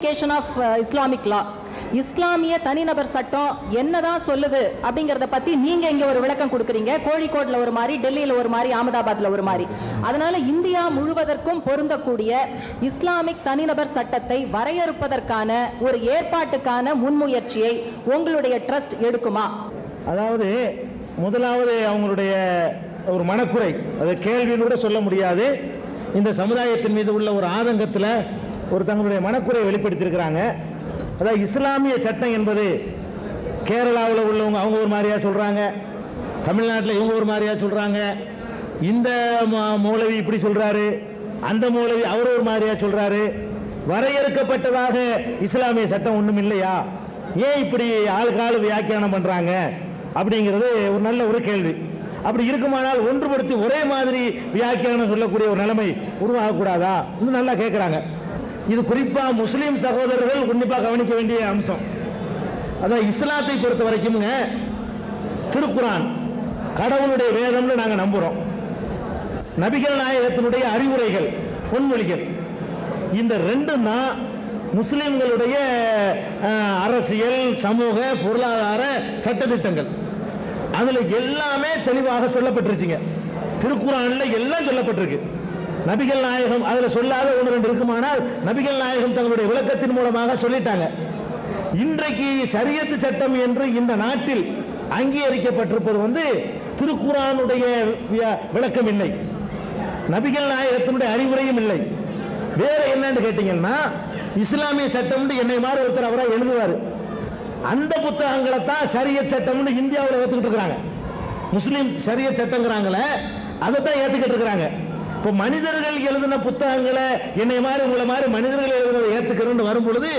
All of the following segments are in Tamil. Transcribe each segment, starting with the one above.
அப்ளிகேஷன் ஆஃப் இஸ்லாமிக் லா இஸ்லாமிய தனிநபர் சட்டம் என்னதான் சொல்லுது அப்படிங்கறத பத்தி நீங்க இங்க ஒரு விளக்கம் கொடுக்குறீங்க. கோழிக்கோட்ல ஒரு மாதிரி டெல்லியில ஒரு மாதிரி அகமதாபாத்ல ஒரு மாதிரி அதனால இந்தியா முழுவதற்கும் பொருந்தக்கூடிய இஸ்லாமிக் தனிநபர் சட்டத்தை வரையறுப்பதற்கான ஒரு ஏற்பாட்டுக்கான முன்முயற்சியை உங்களுடைய ட்ரஸ்ட் எடுக்குமா? அதாவது முதலாவது அவங்களுடைய ஒரு மனக்குறை. அதை கேள்வின்னு கூட சொல்ல முடியாது. இந்த சமுதாயத்தின் மீது உள்ள ஒரு ஆதங்கத்தில் ஒரு தங்களுடைய மனக்குறையை வெளிப்படுத்தியிருக்கிறாங்க. அதாவது இஸ்லாமிய சட்டம் என்பது கேரளாவில் உள்ளவங்க அவங்க ஒரு மாதிரியா சொல்றாங்க. தமிழ்நாட்டில் இவங்க ஒரு மாதிரியா சொல்றாங்க. இந்த மூலவி இப்படி சொல்றாரு. அந்த மூலவி அவர் ஒரு மாதிரியா சொல்றாரு. வரையறுக்கப்பட்டதாக இஸ்லாமிய சட்டம் ஒன்றும் இல்லையா? ஏன் இப்படி ஆளுக்கு ஆளு வியாக்கியானம் பண்றாங்க? அப்படிங்கிறது ஒரு நல்ல ஒரு கேள்வி. அப்படி இருக்குமானால் ஒன்றுபடுத்தி ஒரே மாதிரி வியாக்கியானம் சொல்லக்கூடிய ஒரு நிலைமை உருவாகக்கூடாதா? இன்னும் நல்லா கேட்கிறாங்க இது குறிப்பா முஸ்லீம் சகோதரர்கள் உன்னிப்பா கவனிக்க வேண்டிய அம்சம். அதான் இஸ்லாத்தை பொறுத்த வரைக்கும்ங்க திருக்குரான் கடவுளுடைய வேதம்னு நாங்க நம்புறோம். நபிகள் நாயகத்தினுடைய அறிவுரைகள் பொன்மொழிகள். இந்த ரெண்டும் தான் முஸ்லிம்களுடைய அரசியல் சமூக பொருளாதார சட்டத்திட்டங்கள். அதுல எல்லாமே தெளிவாக சொல்லப்பட்டிருச்சுங்க. திருக்குறான்ல எல்லாம் சொல்லப்பட்டிருக்கு. நபிகள் நாயகம் அதுல சொல்லாத ஒன்று ரெண்டு இருக்குமானால் நபிகள் நாயகம் தங்களுடைய விளக்கத்தின் மூலமாக சொல்லிட்டாங்க. இன்றைக்கு சரியத்து சட்டம் என்று இந்த நாட்டில் அங்கீகரிக்கப்பட்டிருப்பது வந்து திருக்குறானுடைய விளக்கம் இல்லை. நபிகள் நாயகத்தினுடைய அறிவுரையும் இல்லை. வேற என்னன்னு கேட்டீங்கன்னா இஸ்லாமிய சட்டம் என்னை மாதிரி ஒருத்தர் அவரா எழுதுவார். அந்த புத்தகங்களை தான் சரியத் சட்டம்னு இந்தியாவில் ஏத்துக்கிட்டு இருக்கிறாங்க. முஸ்லீம் சரியத் சட்டங்கிறாங்களே அதை தான் ஏத்துக்கிட்டு இருக்கிறாங்க. இப்போ மனிதர்கள் எழுதின புத்தகங்களை என்னை மாதிரி உங்களை மாதிரி மனிதர்கள் எழுதுனதை ஏத்துக்கிறேன்னு வரும் பொழுது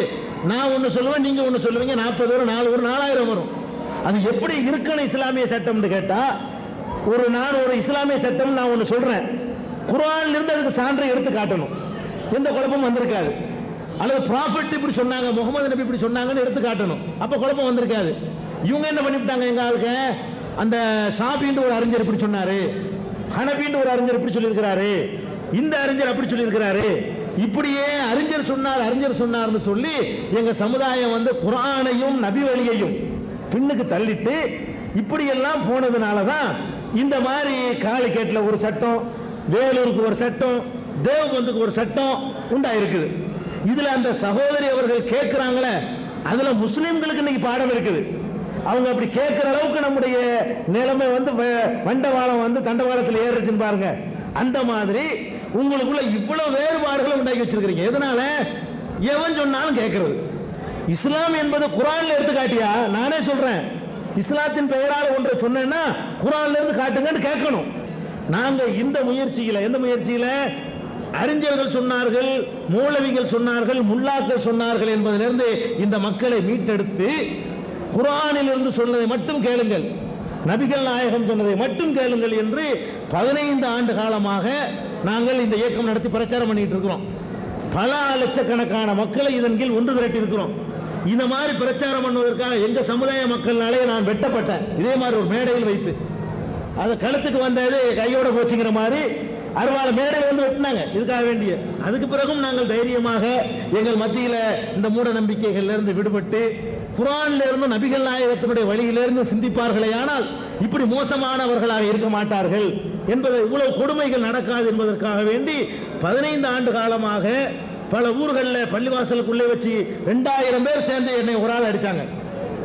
நான் ஒன்று சொல்லுவேன் நீங்க ஒன்று சொல்லுவீங்க நாற்பது வரும் நாலு வரும் நாலாயிரம் வரும். அது எப்படி இருக்கணும் இஸ்லாமிய சட்டம்னு கேட்டா ஒரு நான் ஒரு இஸ்லாமிய சட்டம் நான் ஒன்று சொல்றேன். குர்ஆன்ல இருந்து அதுக்கு சான்றை எடுத்து காட்டணும். எந்த குழப்பமும் வந்திருக்காது. அல்லது ப்ராஃபிட் இப்படி சொன்னாங்க முகமது நபி இப்படி சொன்னாங்கன்னு எடுத்து காட்டணும். அப்ப குழப்பம் வந்திருக்காது. இவங்க என்ன பண்ணிவிட்டாங்க எங்க ஆளுக்கு அந்த ஷாபின்னு ஒரு அறிஞர் இப்படி சொன்னாரு. ஹனபின்னு ஒரு அறிஞர் இப்படி சொல்லியிருக்கிறாரு. இந்த அறிஞர் அப்படி சொல்லியிருக்கிறாரு. இப்படியே அறிஞர் சொன்னார் அறிஞர் சொன்னார்னு சொல்லி எங்க சமுதாயம் வந்து குரானையும் நபி வழியையும் பின்னுக்கு தள்ளிட்டு இப்படி எல்லாம் போனதுனால தான் இந்த மாதிரி காலிக்கேட்டில் ஒரு சட்டம் வேலூருக்கு ஒரு சட்டம் தேவபந்துக்கு ஒரு சட்டம் உண்டாயிருக்குது. இதுல அந்த சகோதரி அவர்கள் கேட்கிறாங்களே அதுல முஸ்லிம்களுக்கு இன்னைக்கு பாடம் இருக்குது. அவங்க அப்படி கேட்கிற அளவுக்கு நம்முடைய நிலைமை வந்து வ- வண்டவாளம் வந்து தண்டவாளத்தில் ஏறுச்சுன்னு பாருங்க. அந்த மாதிரி உங்களுக்குள்ள இவ்வளவு வேறுபாடுகளை உண்டாக்கி வச்சிருக்கிறீங்க. எதனால? எவன் சொன்னாலும் கேட்கறது இஸ்லாம் என்பது குரான்ல எடுத்து காட்டியா? நானே சொல்றேன். இஸ்லாத்தின் பெயரால் ஒன்றை சொன்னேன்னா குரான்ல இருந்து காட்டுங்கன்னு கேட்கணும். நாங்க இந்த முயற்சியில எந்த முயற்சியில? அறிஞர்கள் சொன்னார்கள் மூலவிகள் சொன்னார்கள் முல்லாக்கள் சொன்னார்கள் என்பதிலிருந்து இந்த மக்களை மீட்டெடுத்து குரானில் இருந்து சொன்னதை மட்டும் கேளுங்கள். நபிகள் நாயகம் சொன்னதை மட்டும் கேளுங்கள் என்று பதினைந்து ஆண்டு காலமாக நாங்கள் இந்த இயக்கம் நடத்தி பிரச்சாரம் பண்ணிட்டு இருக்கிறோம். பல லட்சக்கணக்கான மக்களை இதன் கீழ் ஒன்று திரட்டி இருக்கிறோம். இந்த மாதிரி பிரச்சாரம் பண்ணுவதற்காக எங்க சமுதாய மக்கள்னாலே நான் வெட்டப்பட்டேன். இதே மாதிரி ஒரு மேடையில் வைத்து. அதை கழுத்துக்கு வந்தது கையோட போச்சுங்கிற மாதிரி அருவாள மேடையில் வந்து வெட்டினாங்க. இதுக்காக வேண்டிய. அதுக்கு பிறகும் நாங்கள் தைரியமாக எங்கள் மத்தியில் இந்த மூட நம்பிக்கைகள்ல இருந்து விடுபட்டு குரான்ல இருந்து நபிகள் நாயகத்தினுடைய வழியிலிருந்து சிந்திப்பார்களே ஆனால் இப்படி மோசமானவர்களாக இருக்க மாட்டார்கள் என்பது இவ்வளவு கொடுமைகள் நடக்காது என்பதற்காக வேண்டி பதினைந்து ஆண்டு காலமாக பல ஊர்களில் பள்ளிவாசலுக்குள்ளே வச்சு ரெண்டாயிரம் பேர் சேர்ந்து என்னை ஒரு ஆள் அடித்தாங்க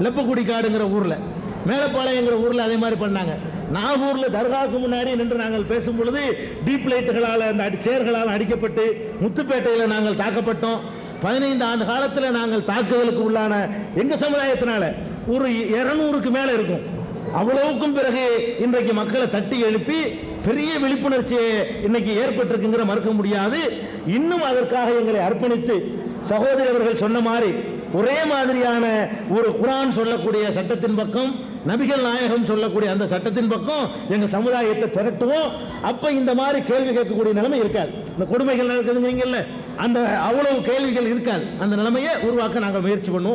லெப்பக்குடி காடுங்கிற ஊரில் மேலப்பாளையங்கிற ஊரில் அதே மாதிரி பண்ணாங்க. நாகூரில் தர்காவுக்கு முன்னாடி நின்று நாங்கள் பேசும் பொழுது டீப் லைட்டுகளால் அந்த அடி சேர்களால் அடிக்கப்பட்டு முத்துப்பேட்டையில் நாங்கள் தாக்கப்பட்டோம். பதினைந்து ஆண்டு காலத்தில் நாங்கள் தாக்குதலுக்கு உள்ளான எங்க சமுதாயத்தினால ஒரு இருநூறுக்கு மேல இருக்கும். அவ்வளவுக்கும் பிறகு இன்றைக்கு மக்களை தட்டி எழுப்பி பெரிய விழிப்புணர்ச்சி இன்னைக்கு ஏற்பட்டிருக்குங்கிற மறுக்க முடியாது. இன்னும் அதற்காக எங்களை அர்ப்பணித்து சகோதரி அவர்கள் சொன்ன மாதிரி ஒரே மாதிரியான ஒரு குரான் சொல்லக்கூடிய சட்டத்தின் பக்கம் நபிகள் நாயகம் சொல்லக்கூடிய அந்த சட்டத்தின் பக்கம் எங்க சமுதாயத்தை திரட்டுவோம். அப்ப இந்த மாதிரி கேள்வி கேட்கக்கூடிய நிலைமை இருக்காது. இந்த கொடுமைகள் நடக்குதுங்கிறீங்கல்ல? அந்த அவ்வளவு கேள்விகள் இருக்காது. அந்த நிலைமையை உருவாக்க நாங்கள் முயற்சி பண்ணுவோம்.